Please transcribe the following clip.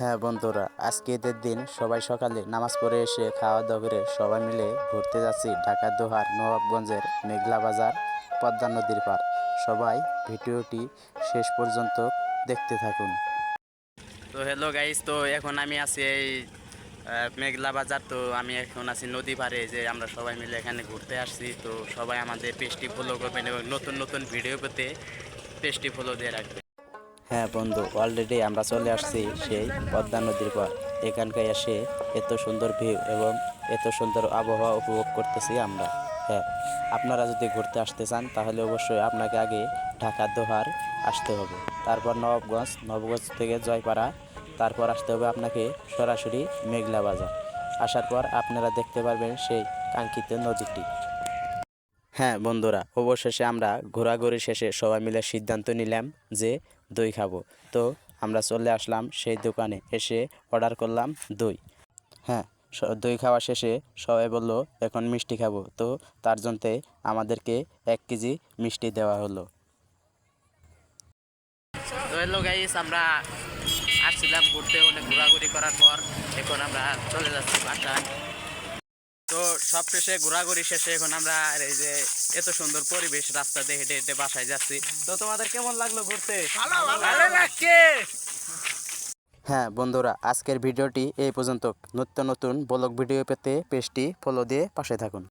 হ্যাঁ বন্ধুরা আজকে ঈদের দিন সবাই সকালে নামাজ পড়ে এসে খাওয়া দাওয়া করে সবাই মিলে ঘুরতে যাচ্ছি ঢাকা, দোহার, নবাবগঞ্জের মেঘলা বাজার, পদ্মা নদীর পার সবাই ভিডিওটি শেষ পর্যন্ত দেখতে থাকুন। তো হ্যালো গাইস তো এখন আমি আছি এই মেঘলা বাজার। তো আমি এখন আছি নদী পাড়ে, যে আমরা সবাই মিলে এখানে ঘুরতে আসছি। তো সবাই আমাদের পেজটি ফলো করবেন এবং নতুন নতুন ভিডিও পেতে পেজটি ফলো দিয়ে রাখবেন। হ্যাঁ বন্ধু অলরেডি আমরা চলে আসছি সেই পদ্মা নদীর পর এখানকার এসে এত সুন্দর ভিউ এবং এত সুন্দর আবহাওয়া উপভোগ করতেছি আমরা। হ্যাঁ আপনারা যদি ঘুরতে আসতে চান, তাহলে অবশ্যই আপনাকে আগে ঢাকা, দোহার আসতে হবে। তারপর নবাবগঞ্জ নবগঞ্জ থেকে জয়পাড়া, তারপর আসতে হবে আপনাকে সরাসরি মেঘলা বাজার। আসার পর আপনারা দেখতে পারবেন সেই কাঙ্ক্ষিত নদীটি। হ্যাঁ বন্ধুরা, অবশেষে আমরা ঘোরাঘুরি শেষে সবাই মিলে সিদ্ধান্ত নিলাম যে দই খাব। তো আমরা চলে আসলাম সেই দোকানে, এসে অর্ডার করলাম দই। হ্যাঁ দই খাওয়া শেষে সবাই বলল, এখন মিষ্টি খাব। তো তার জন্যে আমাদেরকে এক কেজি মিষ্টি দেওয়া হলো। আমরা আসছিলাম ঘুরতে ঘোরাঘুরি করার পর এখন আমরা চলে যাচ্ছি বাসায়। সব শেষে ঘোরাঘুরি শেষে এখন আমরা এই যে এত সুন্দর পরিবেশ রাস্তা দিয়ে হেঁটে হেঁটে বাসায় যাচ্ছি। তো তোমাদের কেমন লাগল ঘুরতে? ভালো লাগছে। হ্যাঁ বন্ধুরা আজকের ভিডিওটি এই পর্যন্ত। নতুন নতুন ব্লগ ভিডিও পেতে পেজটি ফলো দিয়ে পাশে থাকুন।